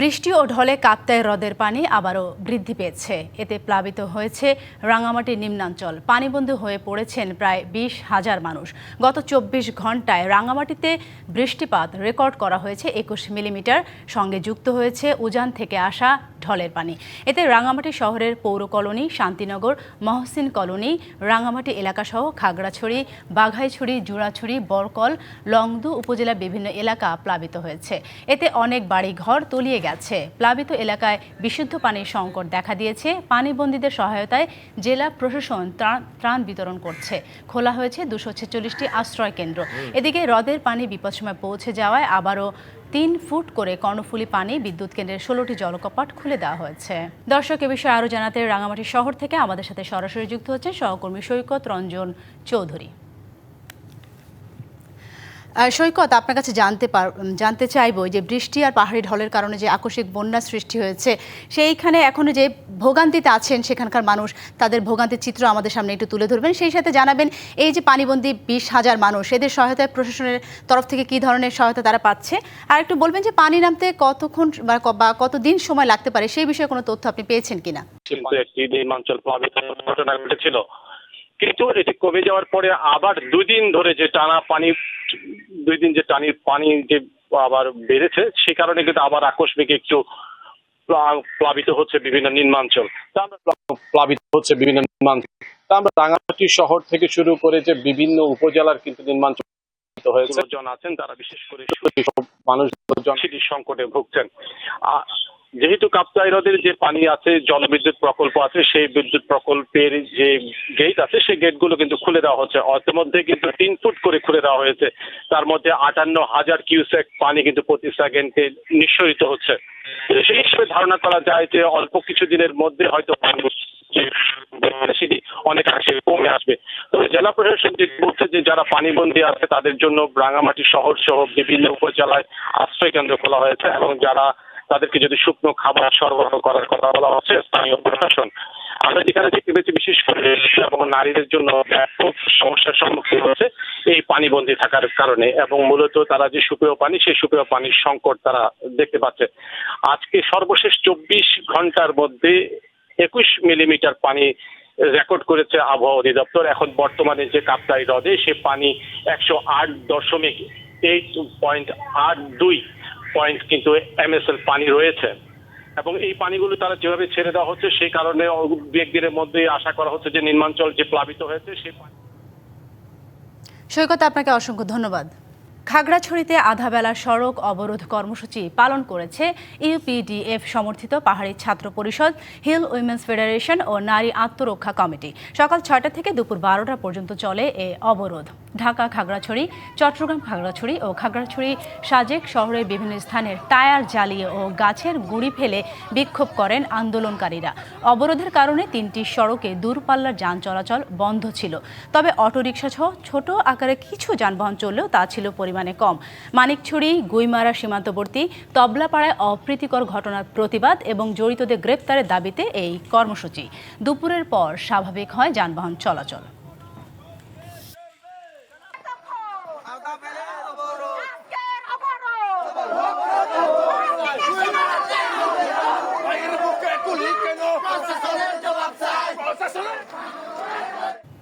বৃষ্টি ও ঢলে কাপ্তায় হ্রদের পানি আবারও বৃদ্ধি পেয়েছে। এতে প্লাবিত হয়েছে রাঙামাটির নিম্নাঞ্চল। পানিবন্দী হয়ে পড়েছেন প্রায় বিশ হাজার মানুষ। গত চব্বিশ ঘন্টায় রাঙামাটিতে বৃষ্টিপাত রেকর্ড করা হয়েছে। একুশ মিলিমিটার সঙ্গে যুক্ত হয়েছে উজান থেকে আসা ঢলের পানি। এতে রাঙামাটি শহরের পৌর কলোনি, শান্তিনগর, মহসিন কলোনি, রাঙামাটি এলাকাসহ খাগড়াছড়ি, বাঘাইছড়ি, জুড়াছড়ি, বরকল, লংদু উপজেলার বিভিন্ন এলাকা প্লাবিত হয়েছে। এতে অনেক বাড়ি ঘর তলিয়ে গেছে। প্লাবিত এলাকায় বিশুদ্ধ পানির সংকট দেখা দিয়েছে। পানিবন্দীদের সহায়তায় জেলা প্রশাসন ত্রাণ- ত্রাণ বিতরণ করছে। খোলা হয়েছে দুশো ছেচল্লিশটি আশ্রয় কেন্দ্র। এদিকে হ্রদের পানি বিপদসময় পৌঁছে যাওয়ায় আবারও তিন ফুট করে কর্ণফুলী পানি বিদ্যুৎ কেন্দ্রের ষোলোটি জলকপাট খুলে দেওয়া হয়েছে। দর্শক, এ বিষয়ে আরও জানাতে রাঙামাটি শহর থেকে আমাদের সাথে সরাসরি যুক্ত হচ্ছেন সহকর্মী সৈকত রঞ্জন চৌধুরী। সৈকত, আপনার কাছে জানতে পার জানতে চাইব যে বৃষ্টি আর পাহাড়ি ঢলের কারণে যে আকস্মিক বন্যা সৃষ্টি হয়েছে, সেইখানে এখনও যে ভোগান্তিতে আছেন সেখানকার মানুষ, তাদের ভোগান্তির চিত্র আমাদের সামনে একটু তুলে ধরবেন। সেই সাথে জানাবেন, এই যে পানিবন্দী বিশ হাজার মানুষ, এদের সহায়তায় প্রশাসনের তরফ থেকে কী ধরনের সহায়তা তারা পাচ্ছে? আর একটু বলবেন যে পানি নামতে কতক্ষণ বা কতদিন সময় লাগতে পারে? সেই বিষয়ে কোনো তথ্য আপনি পেয়েছেন কিনা? একটি ঘটনা ঘটেছিল। কিন্তু এটি কমে যাওয়ার পরে আবার দুই দিন ধরে যে টানা পানি দুই দিন যে টানির পানি যে আবার বেড়েছে, সে কারণে কিন্তু আবার আকস্মিক একটু প্লাবিত হচ্ছে বিভিন্ন নিম্নাঞ্চল। তা আমরা প্লা- প্লাবিত হচ্ছে বিভিন্ন নিম্নাঞ্চল। তা আমরা রাঙামাটি শহর থেকে শুরু করে যে বিভিন্ন উপজেলার কিন্তু নিম্নাঞ্চল হয়েছে। জন আছেন, তারা বিশেষ করে মানুষ সংকটে ভুগছেন। যেহেতু কাপ্তাই হ্রদের যে পানি আছে, জলবিদ্যুৎ প্রকল্প আছে, সেই বিদ্যুৎ প্রকল্পের যে গেট আছে, সেই গেটগুলো কিন্তু খুলে দেওয়া হচ্ছে। অতমধ্যে কিন্তু তিন ফুট করে খুলে দেওয়া হয়েছে। তার মধ্যে আটান্ন হাজার কিউসেক পানি কিন্তু প্রতি সেকেন্ডে নিঃসরিত হচ্ছে। সেই হিসেবে ধারণা করা যায় যে অল্প কিছু দিনের মধ্যে হয়তো পানি সেটি অনেকাংশে কমে আসবে। তবে জেলা প্রশাসন যে বলছে যে যারা পানিবন্দী আছে, তাদের জন্য রাঙামাটি শহর সহ বিভিন্ন উপজেলায় আশ্রয় কেন্দ্র খোলা হয়েছে এবং যারা তাদেরকে যদি শুকনো খাবার সরবরাহ করার কথা বলা হচ্ছে, স্থানীয় প্রশাসন। আমরা যেখানে দেখতে পেয়েছি, বিশেষ করে এবং নারীদের জন্য ব্যাপক সমস্যার সম্মুখীন হচ্ছে এই পানিবন্দী থাকার কারণে এবং মূলত তারা যে সুপেয় পানি, সেই সুপেয় পানির সংকট তারা দেখতে পাচ্ছে। আজকে সর্বশেষ চব্বিশ ঘণ্টার মধ্যে একুশ মিলিমিটার পানি রেকর্ড করেছে আবহাওয়া অধিদপ্তর। এখন বর্তমানে যে কাপ্তাই হ্রদে সে পানি একশো আট দশমিক এইট পয়েন্ট আট দুই পয়েন্ট কিন্তু এমএসএল পানি রয়েছে। এবং এই পানিগুলো তারা যেভাবে ছেড়ে দেওয়া হচ্ছে, সেই কারণে দু একদিনের আশা করা হচ্ছে যে নির্মাঞ্চল যে প্লাবিত হয়েছে, সেই সৈকত, আপনাকে অসংখ্য ধন্যবাদ। খাগড়াছড়িতে আধাবেলা সড়ক অবরোধ কর্মসূচি পালন করেছে ইউপিডিএফ সমর্থিত পাহাড়ি ছাত্র পরিষদ, হিল উইমেন্স ফেডারেশন ও নারী আত্মরক্ষা কমিটি। সকাল ছয়টা থেকে দুপুর বারোটা পর্যন্ত চলে এ অবরোধ। ঢাকা, খাগড়াছড়ি, চট্টগ্রাম, খাগড়াছড়ি ও খাগড়াছড়ি সাজেক শহরের বিভিন্ন স্থানের টায়ার জ্বালিয়ে ও গাছের গুঁড়ি ফেলে বিক্ষোভ করেন আন্দোলনকারীরা। অবরোধের কারণে তিনটি সড়কে দূরপাল্লার যান চলাচল বন্ধ ছিল। তবে অটোরিকশা সহ ছোট আকারে কিছু যানবাহন চললেও তা ছিল পরিমাণে কম। মানিকছড়ি, গুইমারা সীমান্তবর্তী, তবলাপাড়ায় অপ্রীতিকর ঘটনার প্রতিবাদ এবং জড়িতদের গ্রেপ্তারের দাবিতে এই কর্মসূচি। দুপুরের পর স্বাভাবিক হয় যানবাহন চলাচল।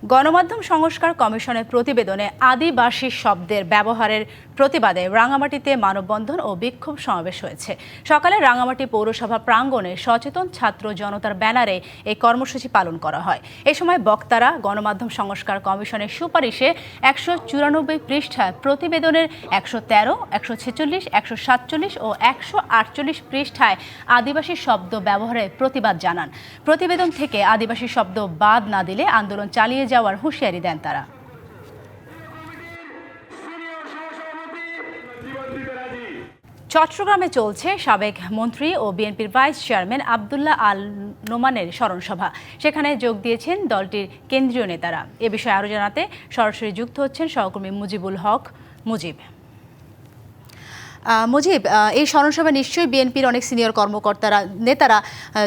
গণমাধ্যম সংস্কার কমিশনের প্রতিবেদনে আদিবাসী শব্দের ব্যবহারের প্রতিবাদে রাঙামাটিতে মানববন্ধন ও বিক্ষোভ সমাবেশ হয়েছে। সকালে রাঙামাটি পৌরসভা প্রাঙ্গণে সচেতন ছাত্র জনতার ব্যানারে এই কর্মসূচি পালন করা হয়। এ সময় বক্তারা, গণমাধ্যম সংস্কার কমিশনের সুপারিশে একশো চুরানব্বই পৃষ্ঠা প্রতিবেদনের একশো তেরো, একশো ছেচল্লিশ, একশো সাতচল্লিশ ও একশো আটচল্লিশ পৃষ্ঠায় আদিবাসী শব্দ ব্যবহারের প্রতিবাদ জানান। প্রতিবেদন থেকে আদিবাসী শব্দ বাদ না দিলে আন্দোলন চালিয়ে যাওয়ার হুঁশিয়ারি দেন তারা। চট্টগ্রামে চলছে সাবেক মন্ত্রী ও বিএনপির ভাইস চেয়ারম্যান আবদুল্লাহ আল নোমানের স্মরণসভা। সেখানে যোগ দিয়েছেন দলটির কেন্দ্রীয় নেতারা। এ বিষয়ে আরও জানাতে সরাসরি যুক্ত হচ্ছেন সহকর্মী মুজিবুল হক। মুজিব। মুজিব এই স্মরণসভায় নিশ্চয়ই বিএনপির অনেক সিনিয়র কর্মকর্তারা, নেতারা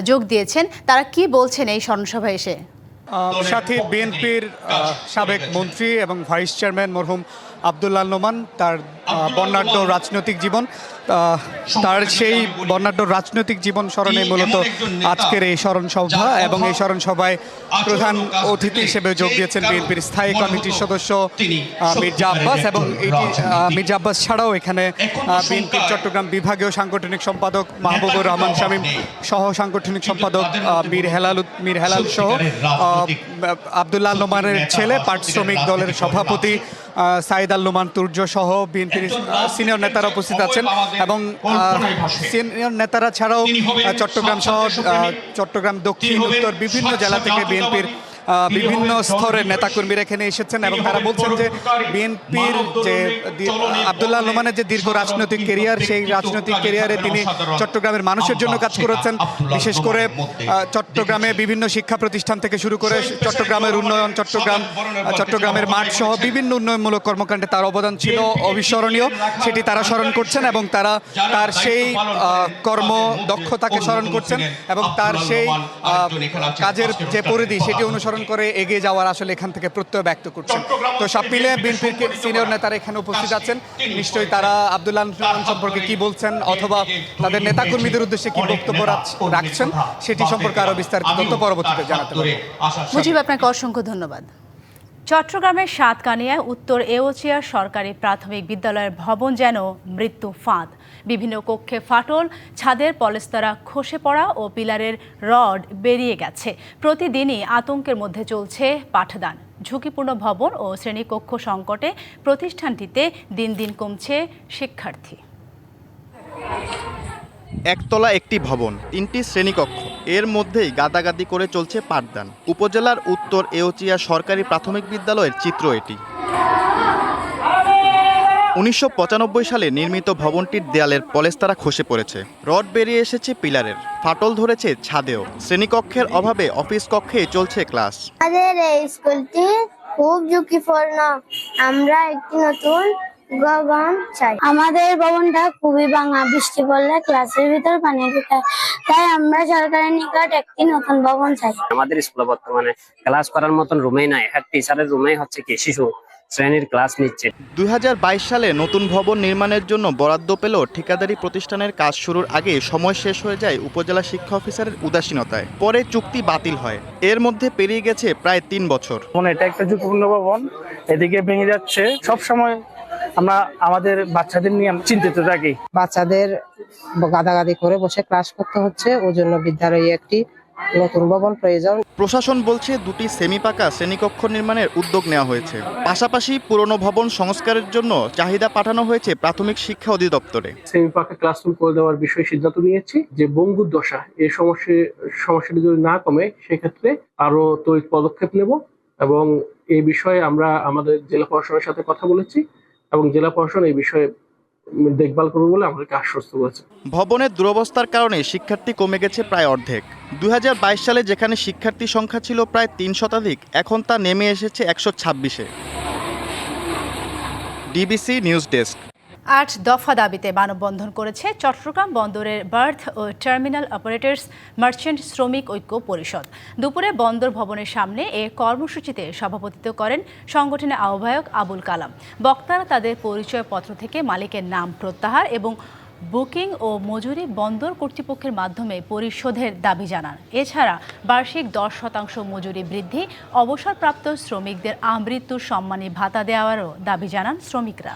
যোগ দিয়েছেন। তারা কি বলছেন এই স্মরণসভায় এসে? সাথে বিএনপির সাবেক মন্ত্রী এবং ভাইস চেয়ারম্যান মরহুম আবদুল্লাহ নোমান, তার বর্ণাঢ্য রাজনৈতিক জীবন তার সেই বর্ণাঢ্য রাজনৈতিক জীবন স্মরণে মূলত আজকের এই স্মরণ সভা এবং এই স্মরণ সভায় প্রধান অতিথি হিসেবে যোগ দিয়েছেন বিএনপির স্থায়ী কমিটির সদস্য মির্জা আব্বাস এবং এটি মির্জা আব্বাস ছাড়াও এখানে বিএনপির চট্টগ্রাম বিভাগীয় সাংগঠনিক সম্পাদক মাহবুবুর রহমান শামীম সহ সাংগঠনিক সম্পাদক মীর হেলাল মীর হেলাল সহ আবদুল্লাহ নোমানের ছেলে পাট শ্রমিক দলের সভাপতি সাইদ আল নোমান তুর্য সহ বিএনপির সিনিয়র নেতারা উপস্থিত আছেন এবং সিনিয়র নেতারা ছাড়াও চট্টগ্রাম সহ চট্টগ্রাম দক্ষিণ উত্তর বিভিন্ন জেলা থেকে বিএনপির বিভিন্ন স্তরের নেতাকর্মীরা এখানে এসেছেন এবং তারা বলছেন যে বিএনপির যে আবদুল্লাহ নোমানের যে দীর্ঘ রাজনৈতিক কেরিয়ার সেই রাজনৈতিক কেরিয়ারে তিনি চট্টগ্রামের মানুষের জন্য কাজ করেছেন। বিশেষ করে চট্টগ্রামে বিভিন্ন শিক্ষা প্রতিষ্ঠান থেকে শুরু করে চট্টগ্রামের উন্নয়ন চট্টগ্রাম চট্টগ্রামের মাঠ সহ বিভিন্ন উন্নয়নমূলক কর্মকাণ্ডে তার অবদান ছিল অবিস্মরণীয়। সেটি তারা স্মরণ করছেন এবং তারা তার সেই কর্ম দক্ষতাকে স্মরণ করছেন এবং তার সেই কাজের যে পরিধি সেটি অনুসরণ করে এগিয়ে যাওয়ার আসলে এখান থেকে প্রত্যয় ব্যক্ত করছেন। তো সব মিলে বিএনপির সিনিয়র নেতারা এখানে উপস্থিত আছেন। নিশ্চয়ই তারা আবদুল্লাহ সম্পর্কে কি বলছেন অথবা তাদের নেতাকর্মীদের উদ্দেশ্যে কি বক্তব্য রাখছেন, সেটি সম্পর্কে আরও বিস্তারিত তথ্য পরবর্তীতে জানাতে পারি মুজিব, আপনাকে অসংখ্য ধন্যবাদ। চট্টগ্রামের সাতকানিয়ায় উত্তর এওচিয়া সরকারি প্রাথমিক বিদ্যালয়ের ভবন যেন মৃত্যু ফাঁদ। বিভিন্ন কক্ষে ফাটল, ছাদের পলেস্তরা খসে পড়া ও পিলারের রড বেরিয়ে গেছে। প্রতিদিনই আতঙ্কের মধ্যে চলছে পাঠদান। ঝুঁকিপূর্ণ ভবন ও শ্রেণীকক্ষ সংকটে প্রতিষ্ঠানটিতে দিন দিন কমছে শিক্ষার্থী। একতলা একটি ভবন, তিনটি শ্রেণীকক্ষ। এর মধ্যেই গাদাগাদি করে চলছে পাঠদান। উপজেলার উত্তর এওচিয়া সরকারি প্রাথমিক বিদ্যালয়ের চিত্র এটি। উনিশশো পঁচানব্বই সালে নির্মিত ভবনটির দেয়ালের পলেস্তারা খসে পড়েছে। রড বেরিয়ে এসেছে পিলারের, ফাটল ধরেছে ছাদেও। শ্রেণীকক্ষের অভাবে অফিস কক্ষে চলছে ক্লাস। আমাদের এই স্কুলটি খুব ঝুঁকিপূর্ণ। আমরা একটি নতুন ভবন চাই। আমাদের ভবনটা খুবই ভাঙা বৃষ্টি পড়লে ক্লাসের ভিতর পানি ঢুকে। তাই আমরা সরকারের নিকট একটি নতুন ভবন চাই। আমাদের স্কুলে বর্তমানে ক্লাস করার মতন রুমেই নাই। হেড টিচারের রুমেই হচ্ছে কি শিশু শ্রেণির ক্লাস নিচ্ছে। দুই হাজার বাইশ সালে নতুন ভবন নির্মাণের জন্য বরাদ্দ পেল ঠিকাদারি প্রতিষ্ঠানের কাজ শুরুর আগে সময় শেষ হয়ে যায় উপজেলা শিক্ষা অফিসারের উদাসীনতায়। পরে চুক্তি বাতিল হয়। এর মধ্যে পেরিয়ে গেছে প্রায় তিন বছর। মানে এটা একটা ঝুঁকিপূর্ণ ভবন। এদিকে ভেঙে যাচ্ছে। সব সময় আমরা আমাদের বাচ্চাদের নিয়ে চিন্তিত থাকি। বাচ্চাদের গাদাগাদি করে বসে ক্লাস করতে হচ্ছে ওই জন্য বিদ্যালয়ে একটি নতুন ভবন প্রয়োজন। প্রশাসন বলছে দুটি সেমি পাকা শ্রেণীকক্ষ নির্মাণের উদ্যোগ নেওয়া হয়েছে। পাশাপাশি পুরনো ভবন সংস্কারের জন্য চাহিদা পাঠানো হয়েছে প্রাথমিক শিক্ষা অধিদপ্তরে। সেমি পাকা ক্লাসরুম করে দেওয়ার বিষয়ে সিদ্ধান্ত নিয়েছি যে বঙ্গুর দশা এই সমস্যা সমস্যাটি যদি না কমে সেক্ষেত্রে আরও তড়িৎ পদক্ষেপ নেব এবং এই বিষয়ে আমরা আমাদের জেলা প্রশাসনের সাথে কথা বলেছি। এবং জেলা প্রশাসন এই বিষয়ে দেখভাল করবে বলে আমাদেরকে আশ্বস্ত করেছে। ভবনের দুরবস্থার কারণে শিক্ষার্থী কমে গেছে প্রায় অর্ধেক। দুই হাজার বাইশ সালে যেখানে শিক্ষার্থী সংখ্যা ছিল প্রায় তিন শতাধিক, এখন তা নেমে এসেছে একশো ছাব্বিশে। DBC news desk. আট দফা দাবিতে মানববন্ধন করেছে চট্টগ্রাম বন্দরের বার্থ ও টার্মিনাল অপারেটর্স মার্চেন্ট শ্রমিক ঐক্য পরিষদ। দুপুরে বন্দর ভবনের সামনে এ কর্মসূচিতে সভাপতিত্ব করেন সংগঠনের আহ্বায়ক আবুল কালাম। বক্তারা তাদের পরিচয়পত্র থেকে মালিকের নাম প্রত্যাহার এবং বুকিং ও মজুরি বন্দর কর্তৃপক্ষের মাধ্যমে পরিশোধের দাবি জানান। এছাড়া বার্ষিক দশ শতাংশ মজুরি বৃদ্ধি, অবসরপ্রাপ্ত শ্রমিকদের আমৃত্যু সম্মানী ভাতা দেওয়ারও দাবি জানান শ্রমিকরা।